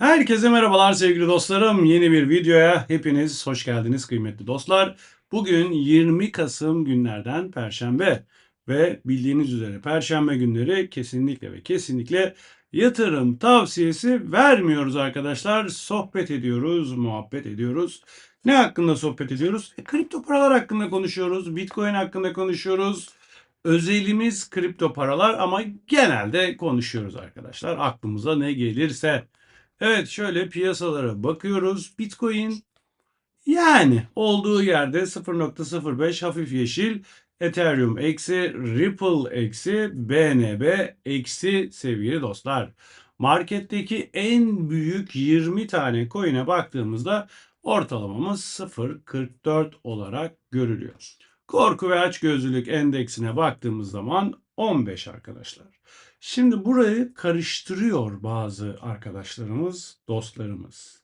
Herkese merhabalar sevgili dostlarım. Yeni bir videoya hepiniz hoş geldiniz kıymetli dostlar. Bugün 20 Kasım günlerden Perşembe ve bildiğiniz üzere Perşembe günleri kesinlikle ve kesinlikle yatırım tavsiyesi vermiyoruz arkadaşlar. Sohbet ediyoruz, muhabbet ediyoruz. Ne hakkında sohbet ediyoruz? E, kripto paralar hakkında konuşuyoruz, Bitcoin hakkında konuşuyoruz. Özelimiz kripto paralar ama genelde konuşuyoruz arkadaşlar. Aklımıza ne gelirse. Evet şöyle piyasalara bakıyoruz. Bitcoin yani olduğu yerde 0.05 hafif yeşil. Ethereum eksi, Ripple eksi, BNB eksi sevgili dostlar. Marketteki en büyük 20 tane coin'e baktığımızda ortalamamız 0.44 olarak görülüyor. Korku ve açgözlülük endeksine baktığımız zaman 15 arkadaşlar. Şimdi burayı karıştırıyor bazı arkadaşlarımız, dostlarımız.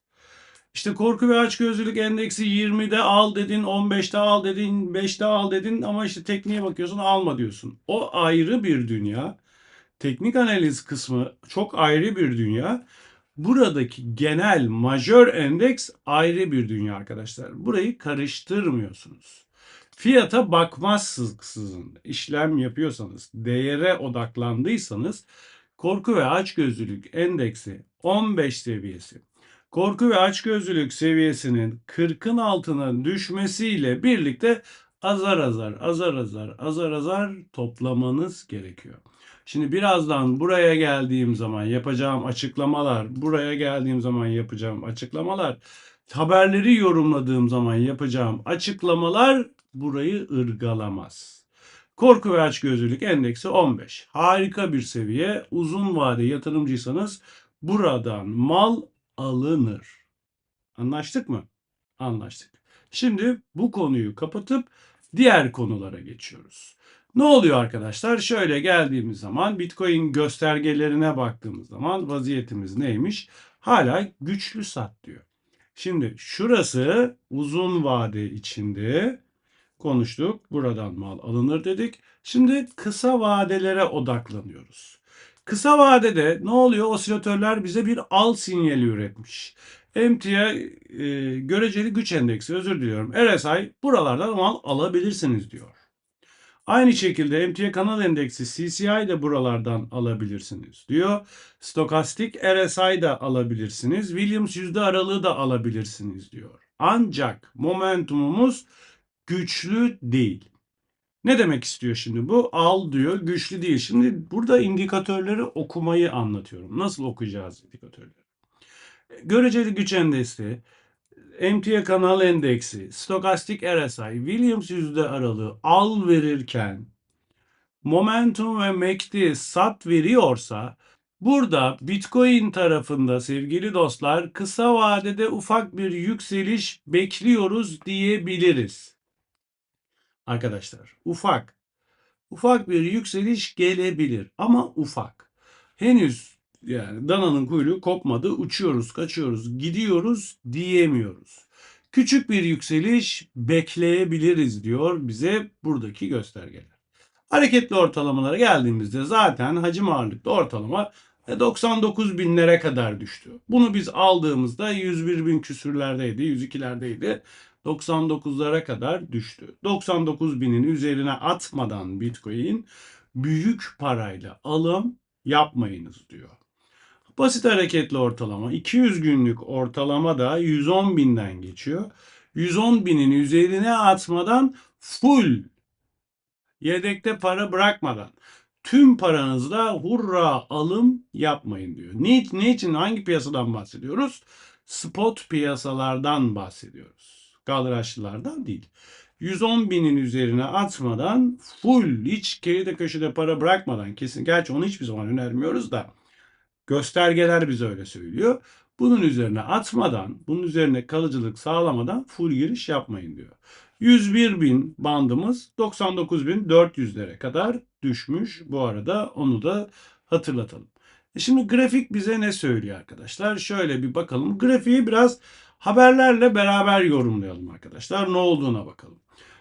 İşte korku ve açgözlülük endeksi 20'de al dedin, 15'te al dedin, 5'te al dedin ama işte tekniğe bakıyorsun alma diyorsun. O ayrı bir dünya. Teknik analiz kısmı çok ayrı bir dünya. Buradaki genel majör endeks ayrı bir dünya arkadaşlar. Burayı karıştırmıyorsunuz. Fiyata bakmazsızın işlem yapıyorsanız, değere odaklandıysanız korku ve açgözlülük endeksi 15 seviyesi. Korku ve açgözlülük seviyesinin 40'ın altına düşmesiyle birlikte azar azar, azar azar, azar azar toplamanız gerekiyor. Şimdi birazdan buraya geldiğim zaman yapacağım açıklamalar, buraya geldiğim zaman yapacağım açıklamalar, haberleri yorumladığım zaman yapacağım açıklamalar burayı ırgalamaz. Korku ve açgözlülük endeksi 15. Harika bir seviye. Uzun vade yatırımcıysanız buradan mal alınır. Anlaştık mı? Anlaştık. Şimdi bu konuyu kapatıp diğer konulara geçiyoruz. Ne oluyor arkadaşlar? Şöyle geldiğimiz zaman Bitcoin göstergelerine baktığımız zaman vaziyetimiz neymiş? Hala güçlü sat diyor. Şimdi şurası uzun vade içinde konuştuk. Buradan mal alınır dedik. Şimdi kısa vadelere odaklanıyoruz. Kısa vadede ne oluyor? Osilatörler bize bir al sinyali üretmiş. MTA e, göreceli güç endeksi özür diliyorum. RSI buralardan mal alabilirsiniz diyor. Aynı şekilde MTA kanal endeksi CCI de buralardan alabilirsiniz diyor. Stokastik RSI da alabilirsiniz. Williams yüzde aralığı da alabilirsiniz diyor. Ancak momentumumuz güçlü değil. Ne demek istiyor şimdi bu? Al diyor, güçlü değil. Şimdi burada indikatörleri okumayı anlatıyorum. Nasıl okuyacağız indikatörleri? Göreceli güç endeksi, MTA kanal endeksi, stokastik RSI, Williams yüzde aralığı al verirken momentum ve MACD sat veriyorsa burada Bitcoin tarafında sevgili dostlar kısa vadede ufak bir yükseliş bekliyoruz diyebiliriz. Arkadaşlar ufak ufak bir yükseliş gelebilir ama ufak. Henüz yani dananın kuyruğu kopmadı. Uçuyoruz, kaçıyoruz, gidiyoruz diyemiyoruz. Küçük bir yükseliş bekleyebiliriz diyor bize buradaki göstergeler. Hareketli ortalamalara geldiğimizde zaten hacim ağırlıklı ortalama 99 binlere kadar düştü. Bunu biz aldığımızda 101 bin küsürlerdeydi, 102'lerdeydi. 99'lara kadar düştü. 99 binin üzerine atmadan Bitcoin büyük parayla alım yapmayınız diyor. Basit hareketli ortalama 200 günlük ortalama da 110 binden geçiyor. 110 binin üzerine atmadan full yedekte para bırakmadan tüm paranızla hurra alım yapmayın diyor. Ne, ne için hangi piyasadan bahsediyoruz? Spot piyasalardan bahsediyoruz. Kaldıraçlılardan değil. 110 binin üzerine atmadan full hiç geride köşede para bırakmadan kesin. Gerçi onu hiçbir zaman önermiyoruz da göstergeler bize öyle söylüyor. Bunun üzerine atmadan, bunun üzerine kalıcılık sağlamadan full giriş yapmayın diyor. 101 bin bandımız 99 bin 400'lere kadar düşmüş. Bu arada onu da hatırlatalım. E şimdi grafik bize ne söylüyor arkadaşlar? Şöyle bir bakalım. Grafiği biraz haberlerle beraber yorumlayalım arkadaşlar. Ne olduğuna bakalım.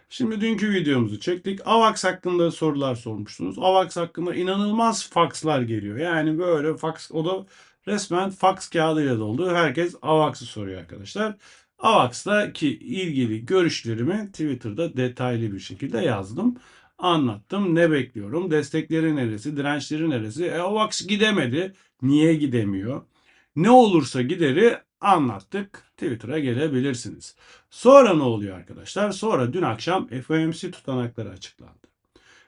Şimdi dünkü videomuzu çektik. AVAX hakkında sorular sormuştunuz. AVAX hakkında inanılmaz fakslar geliyor. Yani böyle faks o da resmen fax kağıdıyla doldu. Herkes AVAX'ı soruyor arkadaşlar. AVAX'taki ilgili görüşlerimi Twitter'da detaylı bir şekilde yazdım. Anlattım. Ne bekliyorum? Destekleri neresi? Dirençleri neresi? E, AVAX gidemedi. Niye gidemiyor? Ne olursa gideri anlattık. Twitter'a gelebilirsiniz. Sonra ne oluyor arkadaşlar? Sonra dün akşam FOMC tutanakları açıklandı.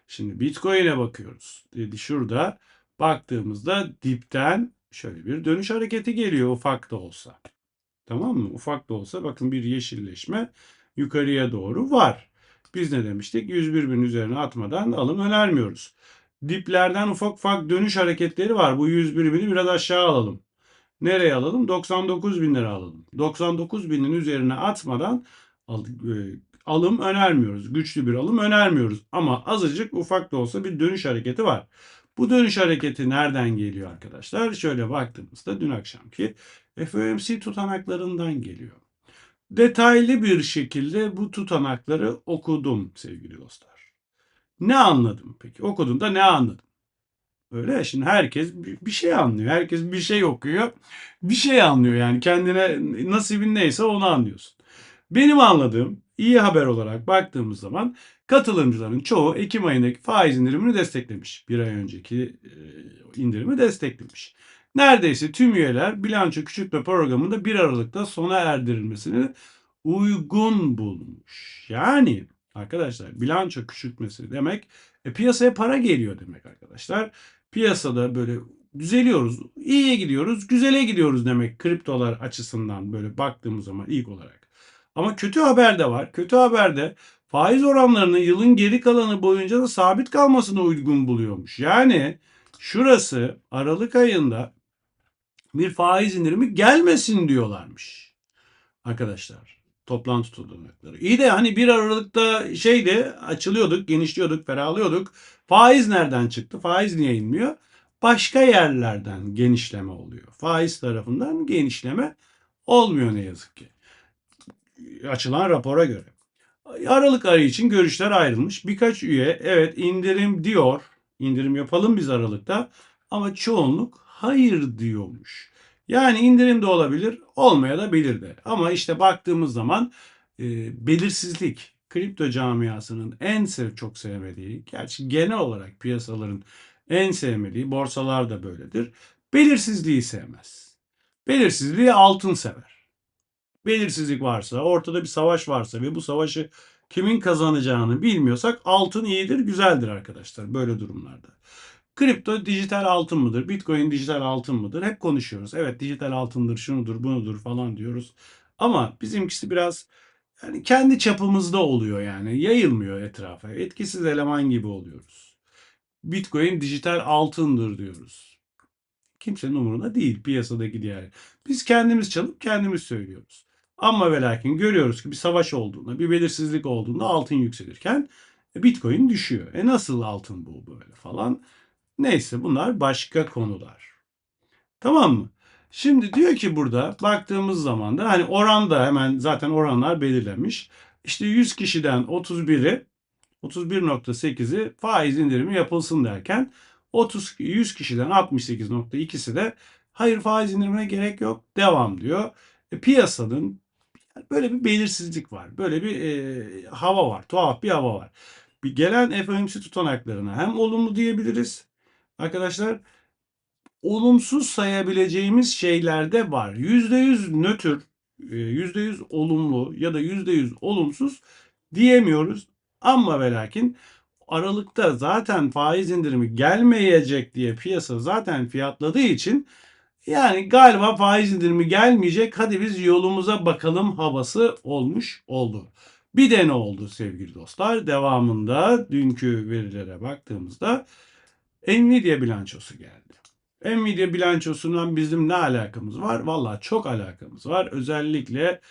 Şimdi Bitcoin'e bakıyoruz. Dedi şurada baktığımızda dipten şöyle bir dönüş hareketi geliyor ufak da olsa. Tamam mı? Ufak da olsa bakın bir yeşilleşme yukarıya doğru var. Biz ne demiştik? 101 bin üzerine atmadan alım önermiyoruz. Diplerden ufak ufak dönüş hareketleri var. Bu 101 bini biraz aşağı alalım. Nereye alalım? 99 bin lira alalım. 99 binin üzerine atmadan e, alım önermiyoruz. Güçlü bir alım önermiyoruz. Ama azıcık ufak da olsa bir dönüş hareketi var. Bu dönüş hareketi nereden geliyor arkadaşlar? Şöyle baktığımızda dün akşamki FOMC tutanaklarından geliyor. Detaylı bir şekilde bu tutanakları okudum sevgili dostlar. Ne anladım peki? Okuduğumda ne anladım? Öyle ya şimdi herkes bir bir şey anlıyor. Herkes bir şey okuyor. Bir şey anlıyor yani kendine nasibin neyse onu anlıyorsun. Benim anladığım iyi haber olarak baktığımız zaman katılımcıların çoğu Ekim ayındaki faiz indirimini desteklemiş. Bir ay önceki e, indirimi desteklemiş. Neredeyse tüm üyeler bilanço küçültme programında 1 Aralık'ta sona erdirilmesini uygun bulmuş. Yani arkadaşlar bilanço küçültmesi demek e, piyasaya para geliyor demek arkadaşlar. Piyasada böyle düzeliyoruz, iyiye gidiyoruz, güzele gidiyoruz demek kriptolar açısından böyle baktığımız zaman ilk olarak. Ama kötü haber de var. Kötü haber de faiz oranlarının yılın geri kalanı boyunca da sabit kalmasını uygun buluyormuş. Yani şurası Aralık ayında bir faiz indirimi gelmesin diyorlarmış. Arkadaşlar toplantı tutanakları. İyi de hani 1 Aralık'ta şeydi açılıyorduk, genişliyorduk, ferahlıyorduk. Faiz nereden çıktı? Faiz niye inmiyor? Başka yerlerden genişleme oluyor. Faiz tarafından genişleme olmuyor ne yazık ki. Açılan rapora göre. Aralık ayı için görüşler ayrılmış. Birkaç üye evet indirim diyor. İndirim yapalım biz Aralık'ta. Ama çoğunluk hayır diyormuş. Yani indirim de olabilir, olmaya da bilir de. Ama işte baktığımız zaman e, belirsizlik kripto camiasının en sev çok sevmediği, gerçi genel olarak piyasaların en sevmediği, borsalar da böyledir. Belirsizliği sevmez. Belirsizliği altın sever. Belirsizlik varsa, ortada bir savaş varsa ve bu savaşı kimin kazanacağını bilmiyorsak altın iyidir, güzeldir arkadaşlar böyle durumlarda. Kripto dijital altın mıdır? Bitcoin dijital altın mıdır? Hep konuşuyoruz. Evet dijital altındır, şunudur, bunudur falan diyoruz. Ama bizimkisi biraz yani kendi çapımızda oluyor yani. Yayılmıyor etrafa. Etkisiz eleman gibi oluyoruz. Bitcoin dijital altındır diyoruz. Kimsenin umurunda değil piyasadaki diğer. Biz kendimiz çalıp kendimiz söylüyoruz. Ama ve lakin görüyoruz ki bir savaş olduğunda, bir belirsizlik olduğunda altın yükselirken Bitcoin düşüyor. E nasıl altın bu böyle falan? Neyse bunlar başka konular. Tamam mı? Şimdi diyor ki burada baktığımız zaman da hani oranda hemen zaten oranlar belirlenmiş. İşte 100 kişiden 31'i 31.8'i faiz indirimi yapılsın derken 30 100 kişiden 68.2'si de hayır faiz indirimine gerek yok devam diyor. E, piyasanın böyle bir belirsizlik var. Böyle bir e, hava var. Tuhaf bir hava var. Bir gelen FOMC tutanaklarına hem olumlu diyebiliriz arkadaşlar olumsuz sayabileceğimiz şeyler de var. %100 nötr, %100 olumlu ya da %100 olumsuz diyemiyoruz. Ama ve lakin Aralık'ta zaten faiz indirimi gelmeyecek diye piyasa zaten fiyatladığı için yani galiba faiz indirimi gelmeyecek. Hadi biz yolumuza bakalım havası olmuş oldu. Bir de ne oldu sevgili dostlar? Devamında dünkü verilere baktığımızda Nvidia bilançosu geldi. Nvidia bilançosundan bizim ne alakamız var? Valla çok alakamız var. Özellikle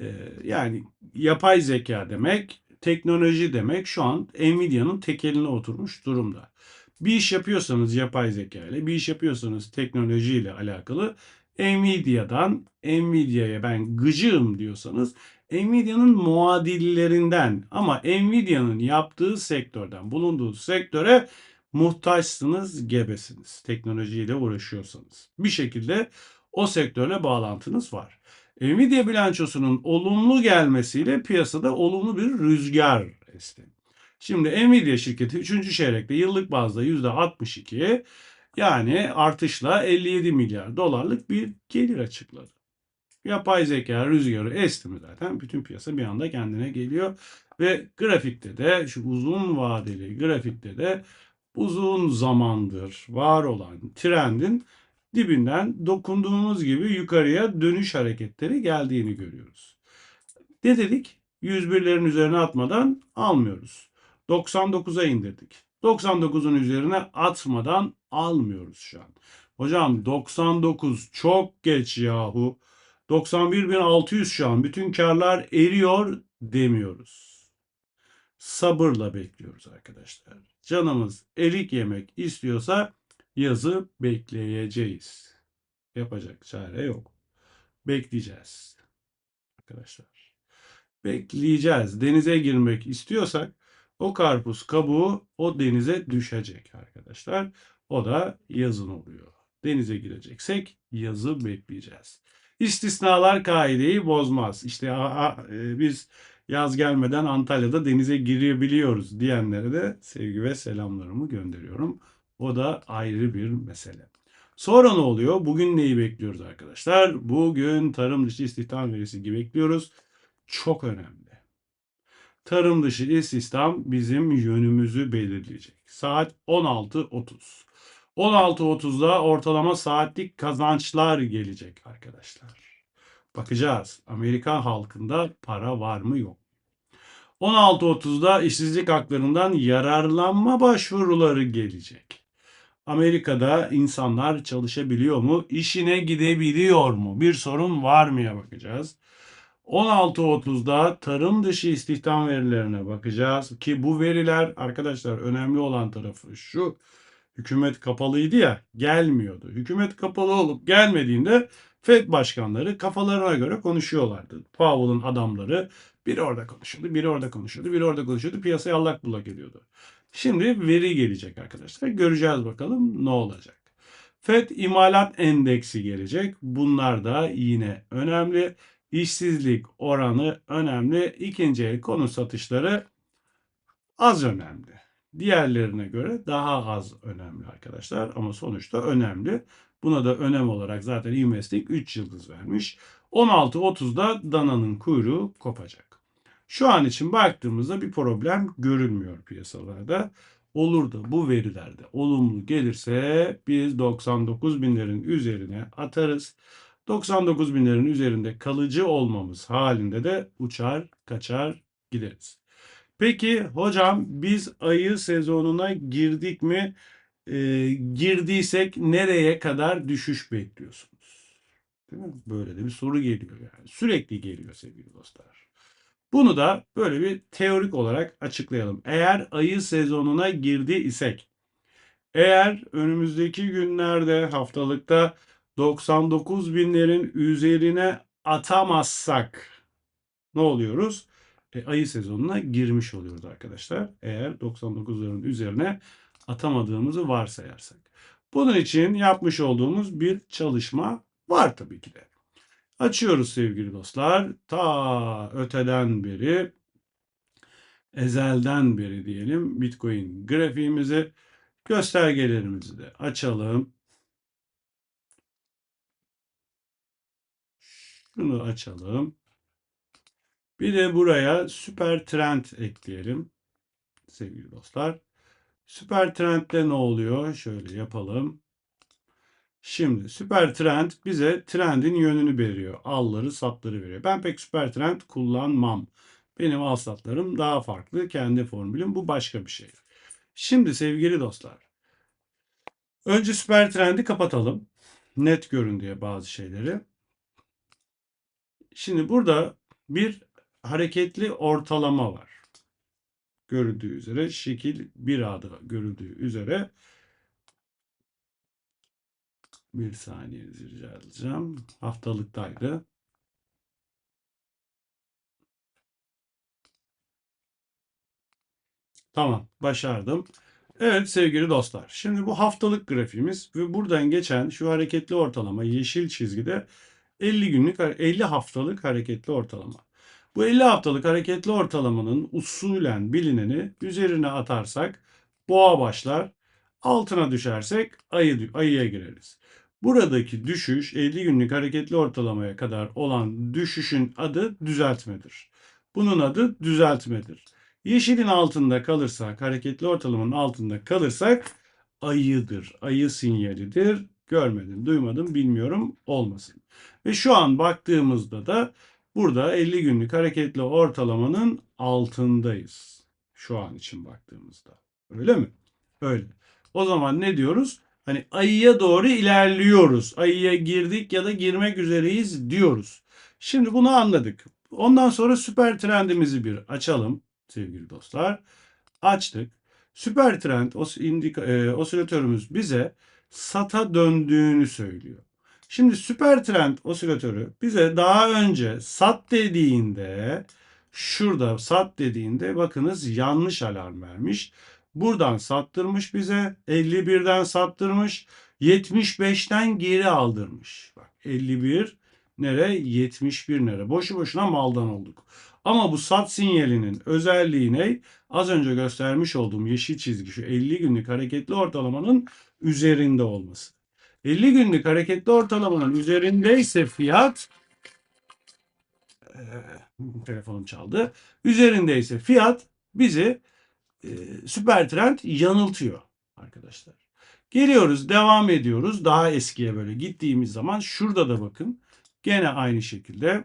e, yani yapay zeka demek, teknoloji demek şu an Nvidia'nın tekeline oturmuş durumda. Bir iş yapıyorsanız yapay zeka ile, bir iş yapıyorsanız teknoloji ile alakalı Nvidia'dan, Nvidia'ya ben gıcığım diyorsanız Nvidia'nın muadillerinden ama Nvidia'nın yaptığı sektörden, bulunduğu sektöre muhtaçsınız, gebesiniz. Teknolojiyle uğraşıyorsanız. Bir şekilde o sektörle bağlantınız var. Nvidia bilançosunun olumlu gelmesiyle piyasada olumlu bir rüzgar esti. Şimdi Nvidia şirketi 3. çeyrekte yıllık bazda %62 yani artışla 57 milyar dolarlık bir gelir açıkladı. Yapay zeka rüzgarı esti mi zaten bütün piyasa bir anda kendine geliyor ve grafikte de şu uzun vadeli grafikte de uzun zamandır var olan trendin dibinden dokunduğumuz gibi yukarıya dönüş hareketleri geldiğini görüyoruz. Ne dedik? 101'lerin üzerine atmadan almıyoruz. 99'a indirdik. 99'un üzerine atmadan almıyoruz şu an. Hocam 99 çok geç yahu. 91.600 şu an. Bütün karlar eriyor demiyoruz. Sabırla bekliyoruz arkadaşlar. Canımız erik yemek istiyorsa yazı bekleyeceğiz. Yapacak çare yok. Bekleyeceğiz. Arkadaşlar. Bekleyeceğiz. Denize girmek istiyorsak o karpuz kabuğu o denize düşecek arkadaşlar. O da yazın oluyor. Denize gireceksek yazı bekleyeceğiz. İstisnalar kaideyi bozmaz. İşte a, a, e, biz yaz gelmeden Antalya'da denize girebiliyoruz diyenlere de sevgi ve selamlarımı gönderiyorum. O da ayrı bir mesele. Sonra ne oluyor? Bugün neyi bekliyoruz arkadaşlar? Bugün tarım dışı istihdam verisi gibi bekliyoruz. Çok önemli. Tarım dışı istihdam bizim yönümüzü belirleyecek. Saat 16.30. 16.30'da ortalama saatlik kazançlar gelecek arkadaşlar. Bakacağız. Amerikan halkında para var mı yok. 16.30'da işsizlik haklarından yararlanma başvuruları gelecek. Amerika'da insanlar çalışabiliyor mu? İşine gidebiliyor mu? Bir sorun var mıya bakacağız. 16.30'da tarım dışı istihdam verilerine bakacağız ki bu veriler arkadaşlar önemli olan tarafı şu. Hükümet kapalıydı ya gelmiyordu. Hükümet kapalı olup gelmediğinde Fed başkanları kafalarına göre konuşuyorlardı. Powell'ın adamları biri orada konuşuyordu, biri orada konuşuyordu, biri orada konuşuyordu. Piyasaya allak bullak ediyordu. Şimdi veri gelecek arkadaşlar. Göreceğiz bakalım ne olacak. FED imalat endeksi gelecek. Bunlar da yine önemli. İşsizlik oranı önemli. İkinci el konut satışları az önemli. Diğerlerine göre daha az önemli arkadaşlar ama sonuçta önemli. Buna da önem olarak zaten Investing 3 yıldız vermiş. 16.30'da dananın kuyruğu kopacak. Şu an için baktığımızda bir problem görünmüyor piyasalarda. Olur da bu verilerde olumlu gelirse biz 99 binlerin üzerine atarız. 99 binlerin üzerinde kalıcı olmamız halinde de uçar kaçar gideriz. Peki hocam biz ayı sezonuna girdik mi? Ee, girdiysek nereye kadar düşüş bekliyorsunuz? Değil mi? Böyle de bir soru geliyor yani. Sürekli geliyor sevgili dostlar. Bunu da böyle bir teorik olarak açıklayalım. Eğer ayı sezonuna girdi isek, eğer önümüzdeki günlerde haftalıkta 99 binlerin üzerine atamazsak ne oluyoruz? E, ayı sezonuna girmiş oluyoruz arkadaşlar. Eğer 99'ların üzerine atamadığımızı varsayarsak. Bunun için yapmış olduğumuz bir çalışma var tabii ki de. Açıyoruz sevgili dostlar. Ta öteden beri ezelden beri diyelim Bitcoin grafiğimizi göstergelerimizi de açalım. Şunu açalım. Bir de buraya süper trend ekleyelim. Sevgili dostlar. Süper trendde ne oluyor? Şöyle yapalım. Şimdi süper trend bize trendin yönünü veriyor. Alları satları veriyor. Ben pek süper trend kullanmam. Benim al satlarım daha farklı. Kendi formülüm bu başka bir şey. Şimdi sevgili dostlar. Önce süper trendi kapatalım. Net görün diye bazı şeyleri. Şimdi burada bir hareketli ortalama var. Görüldüğü üzere şekil bir adı görüldüğü üzere bir saniye rica edeceğim. Haftalıktaydı. Tamam başardım. Evet sevgili dostlar. Şimdi bu haftalık grafiğimiz ve buradan geçen şu hareketli ortalama yeşil çizgide 50 günlük 50 haftalık hareketli ortalama. Bu 50 haftalık hareketli ortalamanın usulen bilineni üzerine atarsak boğa başlar. Altına düşersek ayı, ayıya gireriz. Buradaki düşüş 50 günlük hareketli ortalamaya kadar olan düşüşün adı düzeltmedir. Bunun adı düzeltmedir. Yeşilin altında kalırsak, hareketli ortalamanın altında kalırsak ayıdır. Ayı sinyalidir. Görmedim, duymadım, bilmiyorum olmasın. Ve şu an baktığımızda da burada 50 günlük hareketli ortalamanın altındayız. Şu an için baktığımızda. Öyle mi? Öyle. O zaman ne diyoruz? Hani ayıya doğru ilerliyoruz. Ayıya girdik ya da girmek üzereyiz diyoruz. Şimdi bunu anladık. Ondan sonra süper trendimizi bir açalım sevgili dostlar. Açtık. Süper trend os indika, e, osilatörümüz bize SATA döndüğünü söylüyor. Şimdi süper trend osilatörü bize daha önce SAT dediğinde şurada SAT dediğinde bakınız yanlış alarm vermiş. Buradan sattırmış bize. 51'den sattırmış. 75'ten geri aldırmış. Bak 51 nere? 71 nere? Boşu boşuna maldan olduk. Ama bu sat sinyalinin özelliği ne? Az önce göstermiş olduğum yeşil çizgi şu 50 günlük hareketli ortalamanın üzerinde olması. 50 günlük hareketli ortalamanın üzerindeyse fiyat e, telefonum çaldı. Üzerindeyse fiyat bizi e, süper trend yanıltıyor arkadaşlar. Geliyoruz, devam ediyoruz. Daha eskiye böyle gittiğimiz zaman şurada da bakın. Gene aynı şekilde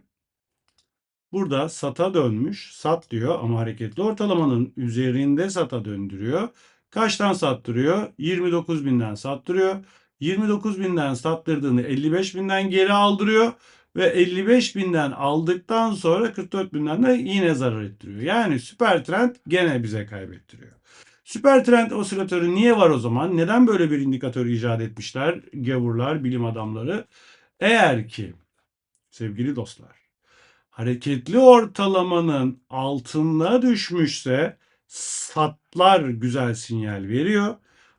burada sata dönmüş. Sat diyor ama hareketli ortalamanın üzerinde sata döndürüyor. Kaçtan sattırıyor? 29 binden sattırıyor. 29 binden sattırdığını 55 binden geri aldırıyor ve 55 binden aldıktan sonra 44 binden de yine zarar ettiriyor. Yani süper trend gene bize kaybettiriyor. Süper trend osilatörü niye var o zaman? Neden böyle bir indikatör icat etmişler gavurlar, bilim adamları? Eğer ki sevgili dostlar hareketli ortalamanın altına düşmüşse satlar güzel sinyal veriyor.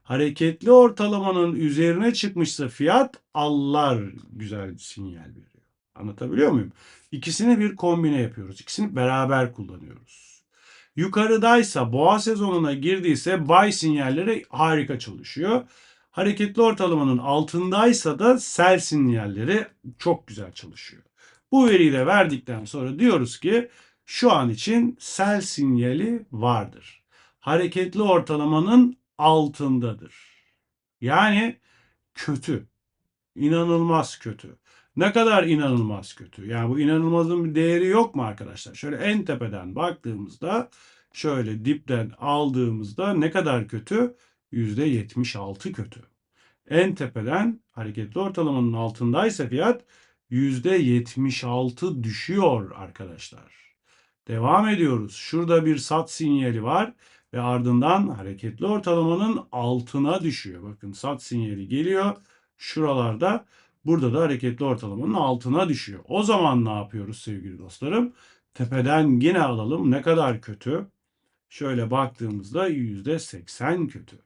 Hareketli ortalamanın üzerine çıkmışsa fiyat allar güzel sinyal veriyor. Anlatabiliyor muyum? İkisini bir kombine yapıyoruz. İkisini beraber kullanıyoruz. Yukarıdaysa boğa sezonuna girdiyse buy sinyalleri harika çalışıyor. Hareketli ortalamanın altındaysa da sell sinyalleri çok güzel çalışıyor. Bu veriyi de verdikten sonra diyoruz ki şu an için sell sinyali vardır. Hareketli ortalamanın altındadır. Yani kötü. İnanılmaz kötü. Ne kadar inanılmaz kötü. Yani bu inanılmazın bir değeri yok mu arkadaşlar? Şöyle en tepeden baktığımızda şöyle dipten aldığımızda ne kadar kötü? %76 kötü. En tepeden hareketli ortalamanın altındaysa fiyat %76 düşüyor arkadaşlar. Devam ediyoruz. Şurada bir sat sinyali var ve ardından hareketli ortalamanın altına düşüyor. Bakın sat sinyali geliyor. Şuralarda burada da hareketli ortalamanın altına düşüyor. O zaman ne yapıyoruz sevgili dostlarım? Tepeden yine alalım. Ne kadar kötü? Şöyle baktığımızda %80 kötü.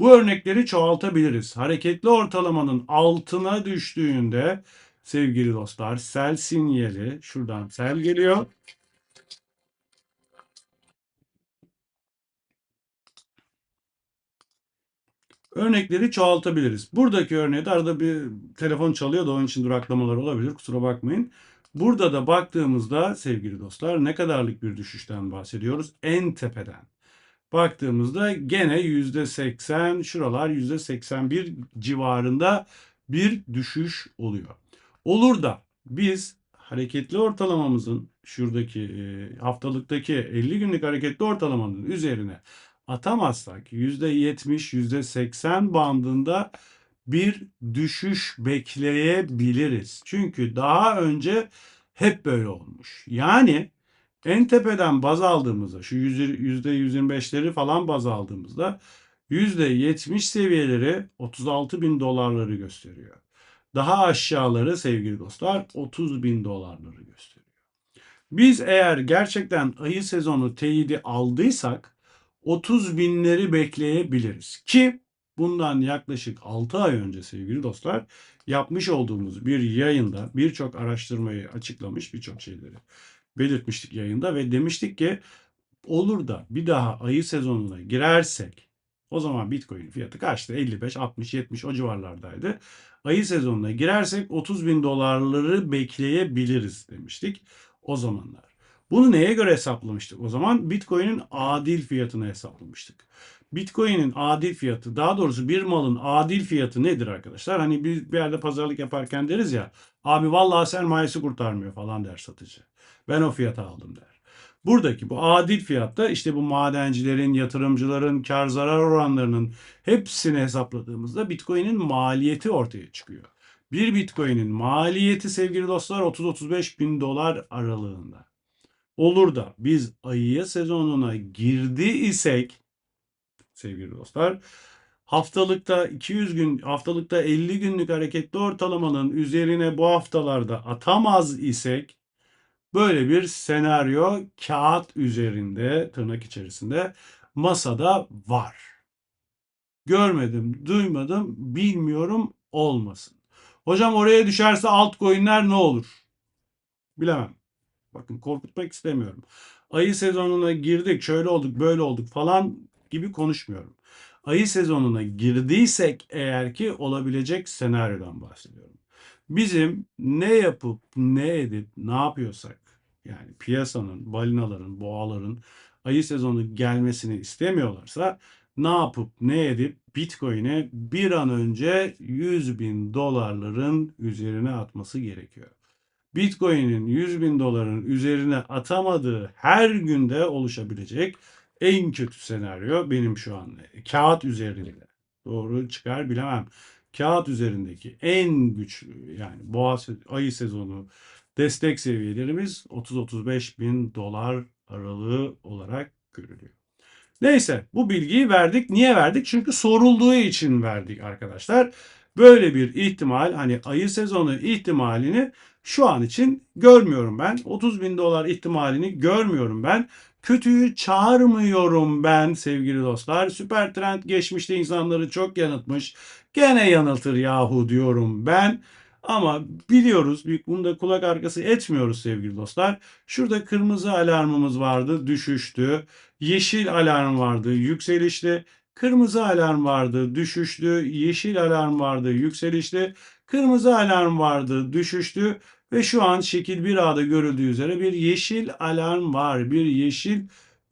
Bu örnekleri çoğaltabiliriz. Hareketli ortalamanın altına düştüğünde sevgili dostlar sel sinyali şuradan sel geliyor. Örnekleri çoğaltabiliriz. Buradaki örneği de arada bir telefon çalıyor da onun için duraklamalar olabilir. Kusura bakmayın. Burada da baktığımızda sevgili dostlar ne kadarlık bir düşüşten bahsediyoruz? En tepeden. Baktığımızda gene %80 şuralar %81 civarında bir düşüş oluyor. Olur da biz hareketli ortalamamızın şuradaki haftalıktaki 50 günlük hareketli ortalamanın üzerine atamazsak %70, %80 bandında bir düşüş bekleyebiliriz. Çünkü daha önce hep böyle olmuş. Yani en tepeden baz aldığımızda şu %125'leri falan baz aldığımızda %70 seviyeleri 36 bin dolarları gösteriyor. Daha aşağıları sevgili dostlar 30 bin dolarları gösteriyor. Biz eğer gerçekten ayı sezonu teyidi aldıysak 30 binleri bekleyebiliriz. Ki bundan yaklaşık 6 ay önce sevgili dostlar yapmış olduğumuz bir yayında birçok araştırmayı açıklamış birçok şeyleri belirtmiştik yayında ve demiştik ki olur da bir daha ayı sezonuna girersek o zaman Bitcoin fiyatı kaçtı? 55, 60, 70 o civarlardaydı. Ayı sezonuna girersek 30 bin dolarları bekleyebiliriz demiştik o zamanlar. Bunu neye göre hesaplamıştık? O zaman Bitcoin'in adil fiyatını hesaplamıştık. Bitcoin'in adil fiyatı, daha doğrusu bir malın adil fiyatı nedir arkadaşlar? Hani biz bir yerde pazarlık yaparken deriz ya, abi vallahi sermayesi kurtarmıyor falan der satıcı. Ben o fiyata aldım der. Buradaki bu adil fiyatta işte bu madencilerin, yatırımcıların, kar zarar oranlarının hepsini hesapladığımızda Bitcoin'in maliyeti ortaya çıkıyor. Bir Bitcoin'in maliyeti sevgili dostlar 30-35 bin dolar aralığında. Olur da biz ayıya sezonuna girdi isek sevgili dostlar haftalıkta 200 gün haftalıkta 50 günlük hareketli ortalamanın üzerine bu haftalarda atamaz isek Böyle bir senaryo kağıt üzerinde tırnak içerisinde masada var. Görmedim, duymadım, bilmiyorum olmasın. Hocam oraya düşerse altcoin'ler ne olur? Bilemem. Bakın korkutmak istemiyorum. Ayı sezonuna girdik, şöyle olduk, böyle olduk falan gibi konuşmuyorum. Ayı sezonuna girdiysek eğer ki olabilecek senaryodan bahsediyorum. Bizim ne yapıp ne edip ne yapıyorsak yani piyasanın, balinaların, boğaların ayı sezonu gelmesini istemiyorlarsa ne yapıp ne edip Bitcoin'e bir an önce 100 bin dolarların üzerine atması gerekiyor. Bitcoin'in 100 bin doların üzerine atamadığı her günde oluşabilecek en kötü senaryo benim şu an kağıt üzerinde. Doğru çıkar bilemem. Kağıt üzerindeki en güçlü yani boğa ayı sezonu destek seviyelerimiz 30-35 bin dolar aralığı olarak görülüyor. Neyse bu bilgiyi verdik. Niye verdik? Çünkü sorulduğu için verdik arkadaşlar. Böyle bir ihtimal hani ayı sezonu ihtimalini şu an için görmüyorum ben. 30 bin dolar ihtimalini görmüyorum ben. Kötüyü çağırmıyorum ben sevgili dostlar. Süper trend geçmişte insanları çok yanıltmış. Gene yanıltır yahu diyorum ben. Ama biliyoruz, bunu da kulak arkası etmiyoruz sevgili dostlar. Şurada kırmızı alarmımız vardı, düşüştü. Yeşil alarm vardı, yükselişti. Kırmızı alarm vardı, düşüştü. Yeşil alarm vardı, yükselişti. Kırmızı alarm vardı, düşüştü. Ve şu an şekil 1A'da görüldüğü üzere bir yeşil alarm var. Bir yeşil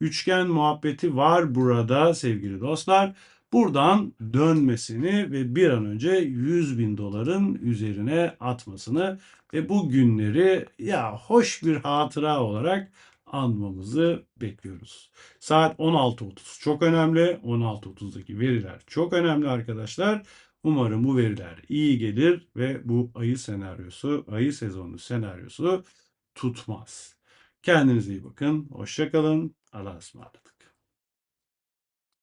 üçgen muhabbeti var burada sevgili dostlar buradan dönmesini ve bir an önce 100 bin doların üzerine atmasını ve bu günleri ya hoş bir hatıra olarak anmamızı bekliyoruz. Saat 16.30 çok önemli. 16.30'daki veriler çok önemli arkadaşlar. Umarım bu veriler iyi gelir ve bu ayı senaryosu, ayı sezonu senaryosu tutmaz. Kendinize iyi bakın. Hoşçakalın. Allah'a ısmarladık.